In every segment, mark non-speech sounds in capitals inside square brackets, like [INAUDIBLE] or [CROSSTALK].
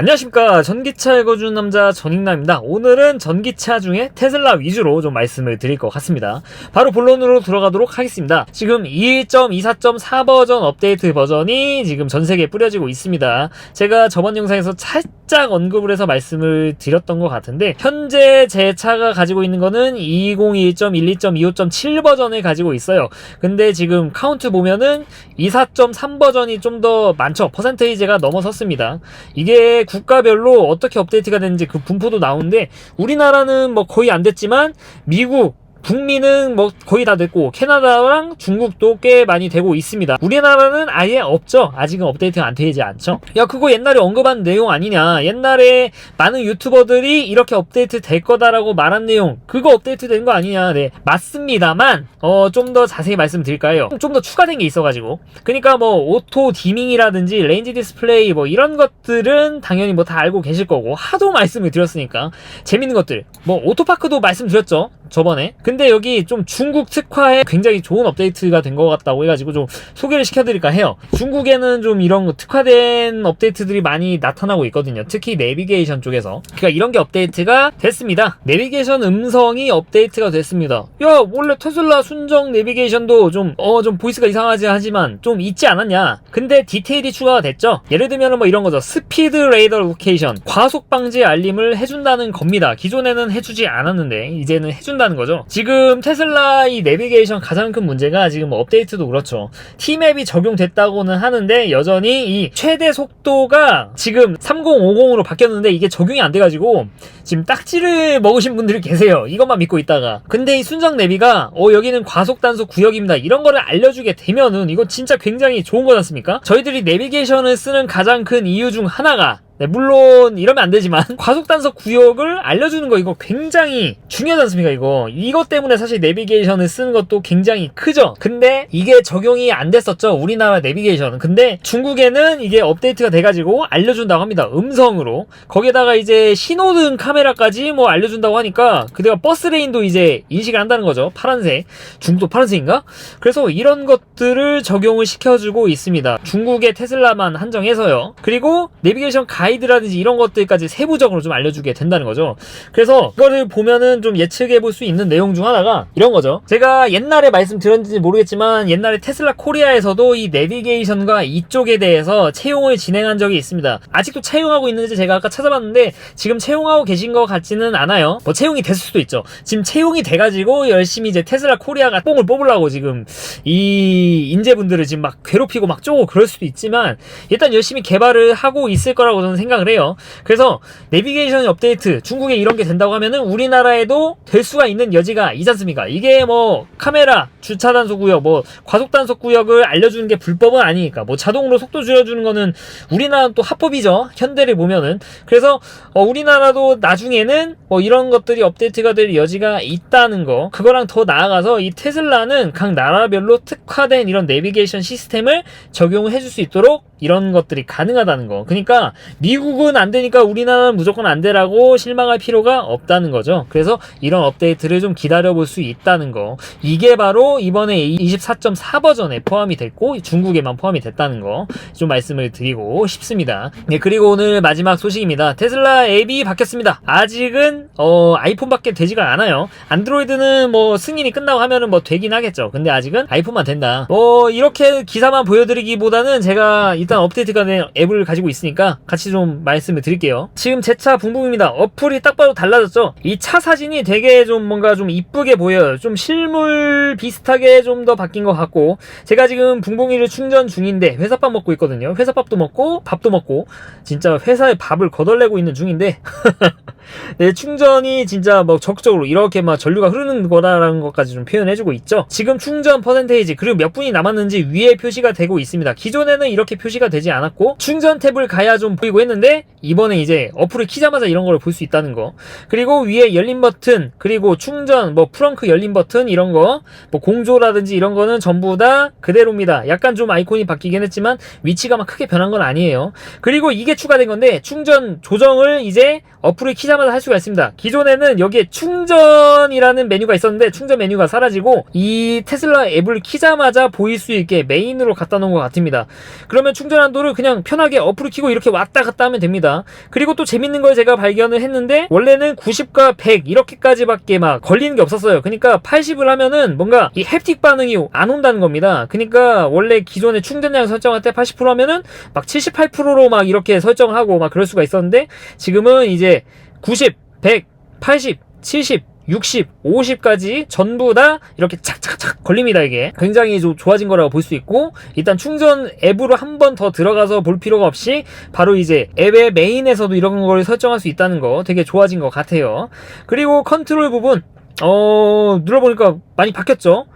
안녕하십니까. 전기차 읽어주는 남자 전익남입니다. 오늘은 전기차 중에 테슬라 위주로 좀 말씀을 드릴 것 같습니다. 바로 본론으로 들어가도록 하겠습니다. 지금 2.24.4 버전 업데이트 버전이 지금 전 세계에 뿌려지고 있습니다. 제가 저번 영상에서 살짝 언급을 해서 말씀을 드렸던 것 같은데 현재 제 차가 가지고 있는 거는 201.12.25.7 버전을 가지고 있어요. 근데 지금 카운트 보면은 24.3 버전이 좀 더 많죠. 퍼센테이지가 넘어섰습니다. 이게 국가별로 어떻게 업데이트가 되는지 그 분포도 나오는데 우리나라는 뭐 거의 안 됐지만 미국 북미는 뭐 거의 다 됐고 캐나다랑 중국도 꽤 많이 되고 있습니다. 우리나라는 아예 없죠. 아직은 업데이트가 안 되지 않죠. 야 그거 옛날에 언급한 내용 아니냐. 옛날에 많은 유튜버들이 이렇게 업데이트 될 거다라고 말한 내용 그거 업데이트 된 거 아니냐. 네 맞습니다만 어 좀 더 자세히 말씀드릴까요? 좀 더 추가된 게 있어가지고 그러니까 뭐 오토 디밍이라든지 레인지 디스플레이 뭐 이런 것들은 당연히 뭐 다 알고 계실 거고 하도 말씀을 드렸으니까 재밌는 것들 뭐 오토파크도 말씀드렸죠. 저번에. 근데 여기 좀 중국 특화에 굉장히 좋은 업데이트가 된 것 같다고 해가지고 좀 소개를 시켜드릴까 해요. 중국에는 좀 이런 거 특화된 업데이트들이 많이 나타나고 있거든요. 특히 내비게이션 쪽에서. 그러니까 이런 게 업데이트가 됐습니다. 내비게이션 음성이 업데이트가 됐습니다. 야, 원래 테슬라 순정 내비게이션도 좀, 어, 좀 보이스가 이상하지 하지만 좀 있지 않았냐. 근데 디테일이 추가가 됐죠. 예를 들면 뭐 이런 거죠. 스피드 레이더 로케이션. 과속 방지 알림을 해준다는 겁니다. 기존에는 해주지 않았는데, 이제는 해준다 한다는 거죠. 테슬라 이 내비게이션 가장 큰 문제가 지금 업데이트도 그렇죠. T맵이 적용됐다고는 하는데 여전히 이 최대 속도가 지금 3050으로 바뀌었는데 이게 적용이 안 돼가지고 지금 딱지를 먹으신 분들이 계세요. 이것만 믿고 있다가. 근데 이 순정 내비가 어 여기는 과속 단속 구역입니다. 이런 거를 알려주게 되면은 이거 진짜 굉장히 좋은 거지 않습니까? 저희들이 내비게이션을 쓰는 가장 큰 이유 중 하나가 네, 물론 이러면 안 되지만 [LAUGHS] 과속 단속 구역을 알려주는 거 이거 굉장히 중요하지 않습니까 이거? 이것 때문에 사실 내비게이션을 쓰는 것도 굉장히 크죠? 근데 이게 적용이 안 됐었죠 우리나라 내비게이션은. 근데 중국에는 이게 업데이트가 돼가지고 알려준다고 합니다 음성으로. 거기에다가 이제 신호등 카메라까지 뭐 알려준다고 하니까 그대가 버스 레인도 이제 인식을 한다는 거죠 파란색. 중국도 파란색인가? 그래서 이런 것들을 적용을 시켜주고 있습니다 중국의 테슬라만 한정해서요. 그리고 내비게이션 가이 가이드라든지 이런 것들까지 세부적으로 좀 알려주게 된다는 거죠. 그래서 이거를 보면은 좀 예측해 볼 수 있는 내용 중 하나가 이런 거죠. 제가 옛날에 말씀드렸는지 모르겠지만 옛날에 테슬라 코리아에서도 이 내비게이션과 이쪽에 대해서 채용을 진행한 적이 있습니다. 아직도 채용하고 있는지 제가 아까 찾아봤는데 지금 채용하고 계신 것 같지는 않아요. 뭐 채용이 됐을 수도 있죠. 지금 채용이 돼가지고 열심히 이제 테슬라 코리아가 뽕을 뽑으려고 지금 이 인재분들을 지금 막 괴롭히고 막 쪼고 그럴 수도 있지만 일단 열심히 개발을 하고 있을 거라고 저는 생각을 해요. 그래서 내비게이션 업데이트 중국에 이런 게 된다고 하면은 우리나라에도 될 수가 있는 여지가 있지 않습니까? 이게 뭐 카메라, 주차 단속 구역, 뭐 과속 단속 구역을 알려주는 게 불법은 아니니까 뭐 자동으로 속도 줄여주는 거는 우리나라는 또 합법이죠. 현대를 보면은 그래서 어, 우리나라도 나중에는 뭐 이런 것들이 업데이트가 될 여지가 있다는 거 그거랑 더 나아가서 이 테슬라는 각 나라별로 특화된 이런 내비게이션 시스템을 적용해 줄 수 있도록 이런 것들이 가능하다는 거. 그러니까 미국은 안 되니까 우리나라는 무조건 안 되라고 실망할 필요가 없다는 거죠. 그래서 이런 업데이트를 좀 기다려 볼 수 있다는 거. 이게 바로 이번에 24.4 버전에 포함이 됐고 중국에만 포함이 됐다는 거 좀 말씀을 드리고 싶습니다. 네, 그리고 오늘 마지막 소식입니다. 테슬라 앱이 바뀌었습니다. 아직은 어, 아이폰밖에 되지가 않아요. 안드로이드는 뭐 승인이 끝나고 하면은 뭐 되긴 하겠죠. 근데 아직은 아이폰만 된다. 뭐 이렇게 기사만 보여드리기보다는 제가 일단 업데이트가 된 앱을 가지고 있으니까 같이 좀 말씀을 드릴게요. 지금 제 차 붕붕입니다. 어플이 딱 봐도 달라졌죠? 이 차 사진이 되게 좀 뭔가 좀 이쁘게 보여요. 좀 실물 비슷하게 좀 더 바뀐 것 같고 제가 지금 붕붕이를 충전 중인데 회사밥 먹고 있거든요. 회사밥도 먹고 밥도 먹고 진짜 회사에 밥을 거덜내고 있는 중인데 [LAUGHS] 네, 충전이 진짜 뭐 적극적으로 이렇게 막 전류가 흐르는 거라는 것까지 좀 표현해주고 있죠. 지금 충전 퍼센테이지 그리고 몇 분이 남았는지 위에 표시가 되고 있습니다. 기존에는 이렇게 표시 가 되지 않았고 충전 탭을 가야 좀 보이고 했는데 이번에 이제 어플을 키자마자 이런 걸 볼 수 있다는 거. 그리고 위에 열린 버튼 그리고 충전 뭐 프렁크 열린 버튼 이런 거 뭐 공조라든지 이런 거는 전부 다 그대로입니다. 약간 좀 아이콘이 바뀌긴 했지만 위치가 막 크게 변한 건 아니에요. 그리고 이게 추가된 건데 충전 조정을 이제 어플을 키자마자 할 수가 있습니다. 기존에는 여기에 충전이라는 메뉴가 있었는데 충전 메뉴가 사라지고 이 테슬라 앱을 키자마자 보일 수 있게 메인으로 갖다 놓은 것 같습니다. 그러면 충전 한도를 그냥 편하게 어플을 키고 이렇게 왔다 갔다 하면 됩니다. 그리고 또 재밌는 걸 제가 발견을 했는데 원래는 90과 100 이렇게까지밖에 막 걸리는 게 없었어요. 그러니까 80을 하면은 뭔가 이 햅틱 반응이 안 온다는 겁니다. 그러니까 원래 기존에 충전량 설정할 때 80% 하면은 막 78%로 막 이렇게 설정하고 막 그럴 수가 있었는데 지금은 이제 90, 100, 80, 70, 60, 50까지 전부 다 이렇게 착착착 걸립니다 이게. 굉장히 좀 좋아진 거라고 볼 수 있고 일단 충전 앱으로 한 번 더 들어가서 볼 필요가 없이 바로 이제 앱의 메인에서도 이런 걸 설정할 수 있다는 거 되게 좋아진 것 같아요. 그리고 컨트롤 부분 어 눌러보니까 많이 바뀌었죠?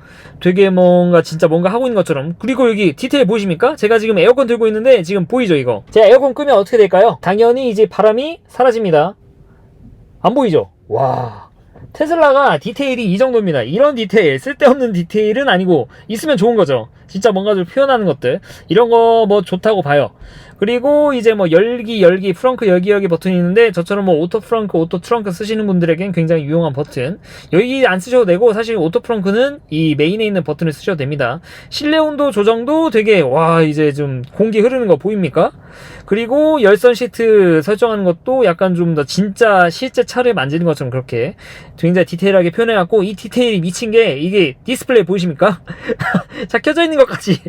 되게 뭔가 진짜 뭔가 하고 있는 것처럼. 그리고 여기 디테일 보이십니까? 제가 지금 에어컨 들고 있는데 지금 보이죠 이거? 제가 에어컨 끄면 어떻게 될까요? 당연히 이제 바람이 사라집니다. 안 보이죠? 와. 테슬라가 디테일이 이 정도입니다. 이런 디테일 쓸데없는 디테일은 아니고 있으면 좋은 거죠. 진짜 뭔가 좀 표현하는 것들. 이런 거 뭐 좋다고 봐요 그리고 이제 뭐 열기 열기 프렁크 열기 열기 버튼이 있는데 저처럼 뭐 오토 프렁크 오토 트렁크 쓰시는 분들에겐 굉장히 유용한 버튼. 여기 안 쓰셔도 되고 사실 오토 프렁크는 이 메인에 있는 버튼을 쓰셔도 됩니다. 실내 온도 조정도 되게 와 이제 좀 공기 흐르는 거 보입니까? 그리고 열선 시트 설정하는 것도 약간 좀 더 진짜 실제 차를 만지는 것처럼 그렇게 굉장히 디테일하게 표현해갖고 이 디테일이 미친 게 이게 디스플레이 보이십니까? [LAUGHS] 자 켜져 있는 것까지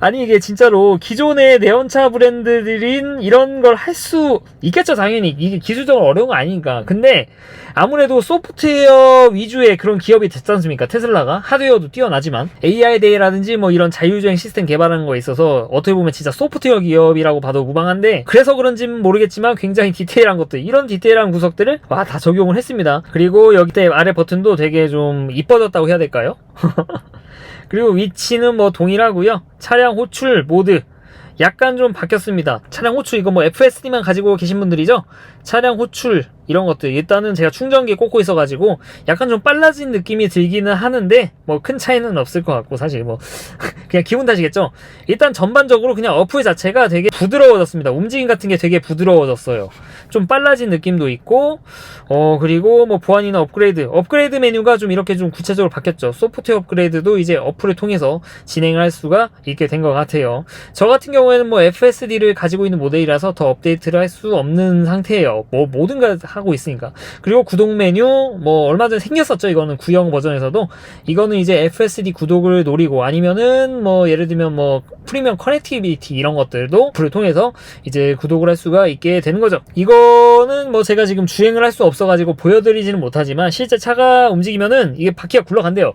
아니 이게 진짜로 기존의 내연차 브랜드들인 이런 걸 할 수 있겠죠 당연히. 이게 기술적으로 어려운 거 아니니까. 근데 아무래도 소프트웨어 위주의 그런 기업이 됐지 않습니까? 테슬라가? 하드웨어도 뛰어나지만. AI데이라든지 뭐 이런 자율주행 시스템 개발하는 거에 있어서 어떻게 보면 진짜 소프트웨어 기업이라고 봐도 무방한데 그래서 그런지는 모르겠지만 굉장히 디테일한 것들 이런 디테일한 구석들을 와 다 적용을 했습니다. 그리고 여기 때 아래 버튼도 되게 좀 이뻐졌다고 해야 될까요? [LAUGHS] 그리고 위치는 뭐 동일하고요. 차량 호출 모드 약간 좀 바뀌었습니다. 차량 호출 이거 뭐 FSD만 가지고 계신 분들이죠. 차량 호출 이런 것들 일단은 제가 충전기에 꽂고 있어가지고 약간 좀 빨라진 느낌이 들기는 하는데 뭐 큰 차이는 없을 것 같고 사실 뭐 [LAUGHS] 그냥 기분 탓이겠죠. 일단 전반적으로 그냥 어플 자체가 되게 부드러워졌습니다. 움직임 같은 게 되게 부드러워졌어요. 좀 빨라진 느낌도 있고 어 그리고 뭐 보안이나 업그레이드 업그레이드 메뉴가 좀 이렇게 좀 구체적으로 바뀌었죠. 소프트웨어 업그레이드도 이제 어플을 통해서 진행을 할 수가 있게 된 것 같아요. 저 같은 경우에는 뭐 FSD를 가지고 있는 모델이라서 더 업데이트를 할 수 없는 상태예요. 뭐 모든 걸 하고 있으니까. 그리고 구독 메뉴 뭐 얼마 전에 생겼었죠. 이거는 구형 버전에서도 이거는 이제 FSD 구독을 노리고 아니면은 뭐 예를 들면 뭐 프리미엄 커넥티비티 이런 것들도 불을 통해서 이제 구독을 할 수가 있게 되는 거죠. 이거는 뭐 제가 지금 주행을 할 수 없어가지고 보여드리지는 못하지만 실제 차가 움직이면은 이게 바퀴가 굴러간대요.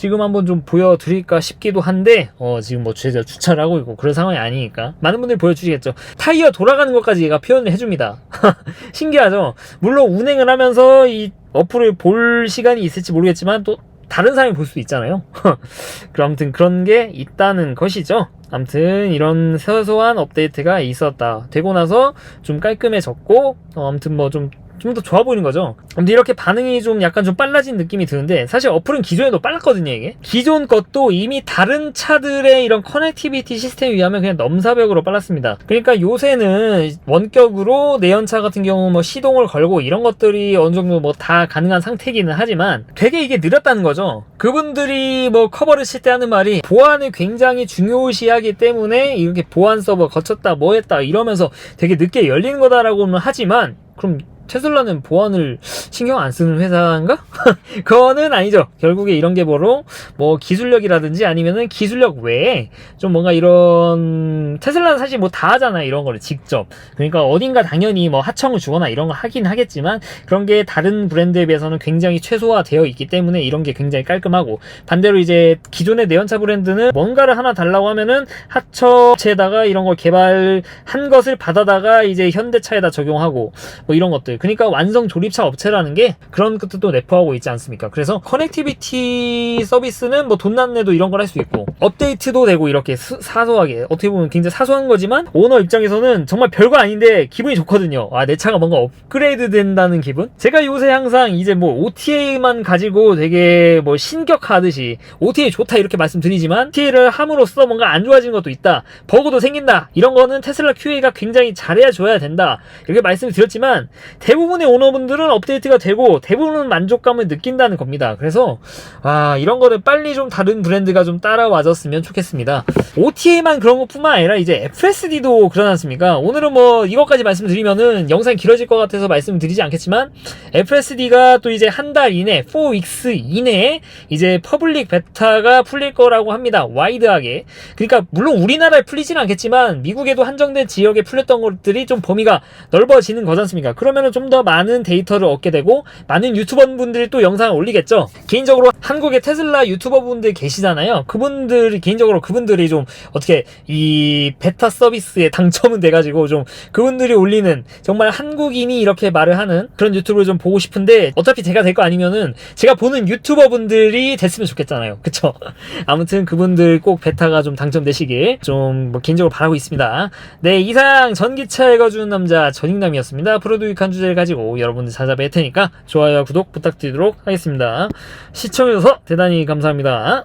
지금 한번 좀 보여드릴까 싶기도 한데 어 지금 뭐 제가 주차를 하고 있고 그런 상황이 아니니까. 많은 분들이 보여주시겠죠. 타이어 돌아가는 것까지 얘가 표현을 해줍니다. [LAUGHS] 신기하죠? 물론 운행을 하면서 이 어플을 볼 시간이 있을지 모르겠지만 또 다른 사람이 볼 수 있잖아요. [LAUGHS] 그럼 아무튼 그런 게 있다는 것이죠. 아무튼 이런 소소한 업데이트가 있었다. 되고 나서 좀 깔끔해졌고 어, 아무튼 뭐 좀 좀 더 좋아 보이는 거죠. 근데 이렇게 반응이 좀 약간 좀 빨라진 느낌이 드는데 사실 어플은 기존에도 빨랐거든요 이게. 기존 것도 이미 다른 차들의 이런 커넥티비티 시스템에 의하면 그냥 넘사벽으로 빨랐습니다. 그러니까 요새는 원격으로 내연차 같은 경우 뭐 시동을 걸고 이런 것들이 어느 정도 뭐 다 가능한 상태기는 하지만 되게 이게 느렸다는 거죠. 그분들이 뭐 커버를 칠 때 하는 말이 보안을 굉장히 중요시하기 때문에 이렇게 보안 서버 거쳤다 뭐 했다 이러면서 되게 늦게 열리는 거다라고는 하지만 그럼 테슬라는 보안을 신경 안 쓰는 회사인가? [LAUGHS] 그거는 아니죠. 결국에 이런 게 바로 뭐 기술력이라든지 아니면은 기술력 외에 좀 뭔가 이런 테슬라는 사실 뭐 다 하잖아요. 이런 거를 직접. 그러니까 어딘가 당연히 뭐 하청을 주거나 이런 거 하긴 하겠지만 그런 게 다른 브랜드에 비해서는 굉장히 최소화되어 있기 때문에 이런 게 굉장히 깔끔하고 반대로 이제 기존의 내연차 브랜드는 뭔가를 하나 달라고 하면은 하청체에다가 이런 걸 개발한 것을 받아다가 이제 현대차에다 적용하고 뭐 이런 것들. 그러니까 완성 조립차 업체라 있다라는 게 그런 것도 내포하고 있지 않습니까? 그래서 커넥티비티 서비스는 뭐 돈 난내도 이런 걸 할 수 있고 업데이트도 되고 이렇게 스- 사소하게 어떻게 보면 굉장히 사소한 거지만 오너 입장에서는 정말 별거 아닌데 기분이 좋거든요. 아 내 차가 뭔가 업그레이드 된다는 기분? 제가 요새 항상 이제 뭐 OTA만 가지고 되게 뭐 신격하듯이 OTA 좋다 이렇게 말씀드리지만 OTA를 함으로써 뭔가 안 좋아지는 것도 있다. 버그도 생긴다. 이런 거는 테슬라 QA가 굉장히 잘해야 줘야 된다. 이렇게 말씀을 드렸지만 대부분의 오너분들은 업데이트가 되고 대부분은 만족감을 느낀다는 겁니다. 그래서 아 이런 거를 빨리 좀 다른 브랜드가 좀 따라와줬으면 좋겠습니다. OTA만 그런 것뿐만 아니라 이제 FSD도 그러지 않습니까? 오늘은 뭐 이것까지 말씀드리면은 영상이 길어질 것 같아서 말씀드리지 않겠지만 FSD가 또 이제 한 달 이내 4weeks 이내에 이제 퍼블릭 베타가 풀릴 거라고 합니다. 와이드하게. 그러니까 물론 우리나라에 풀리지는 않겠지만 미국에도 한정된 지역에 풀렸던 것들이 좀 범위가 넓어지는 거지 않습니까? 그러면은 좀 더 많은 데이터를 얻게 되고 많은 유튜버 분들이 또 영상을 올리겠죠. 개인적으로 한국에 테슬라 유튜버 분들 계시잖아요. 그분들이 개인적으로 그분들이 좀 어떻게 이 베타 서비스에 [LAUGHS] 당첨은 돼가지고 좀 그분들이 올리는 정말 한국인이 이렇게 말을 하는 그런 유튜브를 좀 보고 싶은데 어차피 제가 될 거 아니면은 제가 보는 유튜버 분들이 됐으면 좋겠잖아요. 그쵸? [LAUGHS] 아무튼 그분들 꼭 베타가 좀 당첨되시길 좀 뭐 개인적으로 바라고 있습니다. 네, 이상 전기차 읽어주는 남자 전익남이었습니다. 유익한 주 제를 가지고 여러분들 찾아뵐 테니까 좋아요, 구독 부탁드리도록 하겠습니다. 시청해주셔서 대단히 감사합니다.